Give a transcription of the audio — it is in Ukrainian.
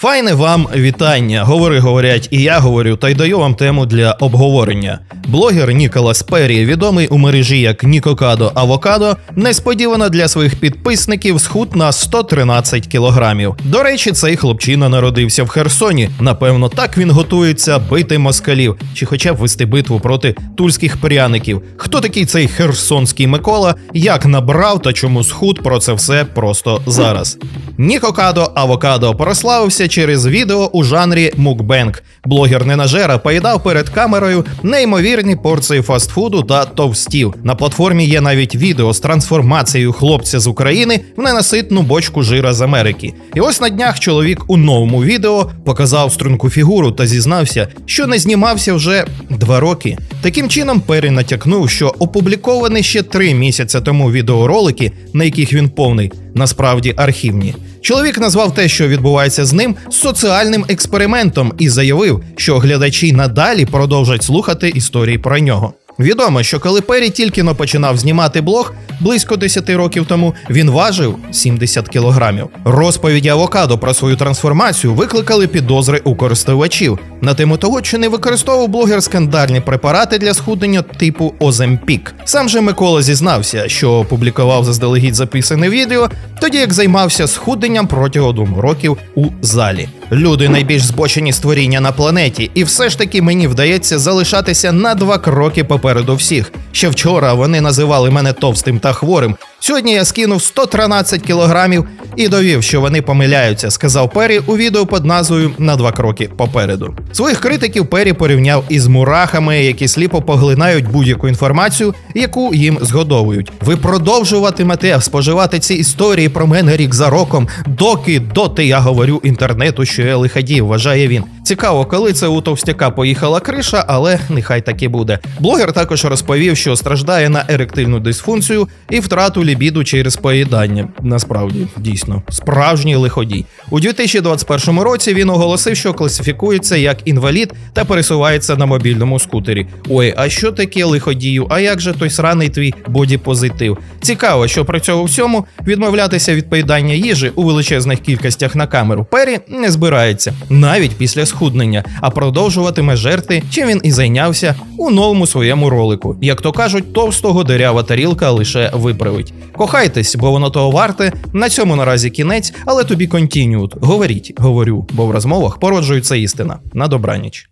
Файне вам вітання. Говори, говорять, і я говорю, та й даю вам тему для обговорення. Блогер Ніколас Перрі, відомий у мережі як Нікокадо Авокадо, несподівано для своїх підписників схуд на 113 кілограмів. До речі, цей хлопчина народився в Херсоні. Напевно, так він готується бити москалів, чи хоча б вести битву проти тульських пряників. Хто такий цей херсонський Микола? Як набрав та чому схуд про це все просто зараз. Нікокадо Авокадо прославився через відео у жанрі мукбенг. Блогер ненажера поїдав перед камерою неймовірні порції фастфуду та товстів. На платформі є навіть відео з трансформацією хлопця з України в ненаситну бочку жира з Америки. І ось на днях чоловік у новому відео показав струнку фігуру та зізнався, що не знімався вже два роки. Таким чином, Перрі натякнув, що опубліковані ще три місяці тому відеоролики, на яких він повний, насправді архівні. Чоловік назвав те, що відбувається з ним, соціальним експериментом і заявив, що глядачі надалі продовжать слухати історії про нього. Відомо, що коли Перрі тільки но починав знімати блог близько 10 років тому, він важив 70 кілограмів. Розповіді авокадо про свою трансформацію викликали підозри у користувачів на тему того, чи не використовував блогер скандальні препарати для схуднення типу Оземпік. Сам же Микола зізнався, що опублікував заздалегідь записане відео, тоді як займався схудненням протягом двох років у залі. Люди найбільш збочені створіння на планеті, і все ж таки мені вдається залишатися на два кроки попереду всіх. Ще вчора вони називали мене товстим та хворим. Сьогодні я скинув 113 кілограмів і довів, що вони помиляються, сказав Перрі у відео під назвою На два кроки попереду. Своїх критиків Перрі порівняв із мурахами, які сліпо поглинають будь-яку інформацію, яку їм згодовують. Ви продовжуватимете споживати ці історії про мене рік за роком, доки доти я говорю інтернету, що я лиходій, вважає він. Цікаво, коли це у товстяка поїхала криша, але нехай так і буде. Блогер також розповів, що страждає на еректильну дисфункцію і втрату лібіду через поїдання. Насправді, дійсно, справжній лиходій. У 2021 році він оголосив, що класифікується як інвалід та пересувається на мобільному скутері. Ой, а що таке лиходію? А як же той сраний твій бодіпозитив? Цікаво, що при цьому всьому відмовлятися від поїдання їжі у величезних кількостях на камеру Пері не збирається навіть після схуднення, а продовжуватиме жерти, чим він і зайнявся у новому своєму ролику. Як то кажуть, товстого дерява тарілка лише виправить. Кохайтесь, бо воно того варте. На цьому наразі кінець, але тобі контініут. Говоріть, говорю, бо в розмовах породжується істина. На добраніч.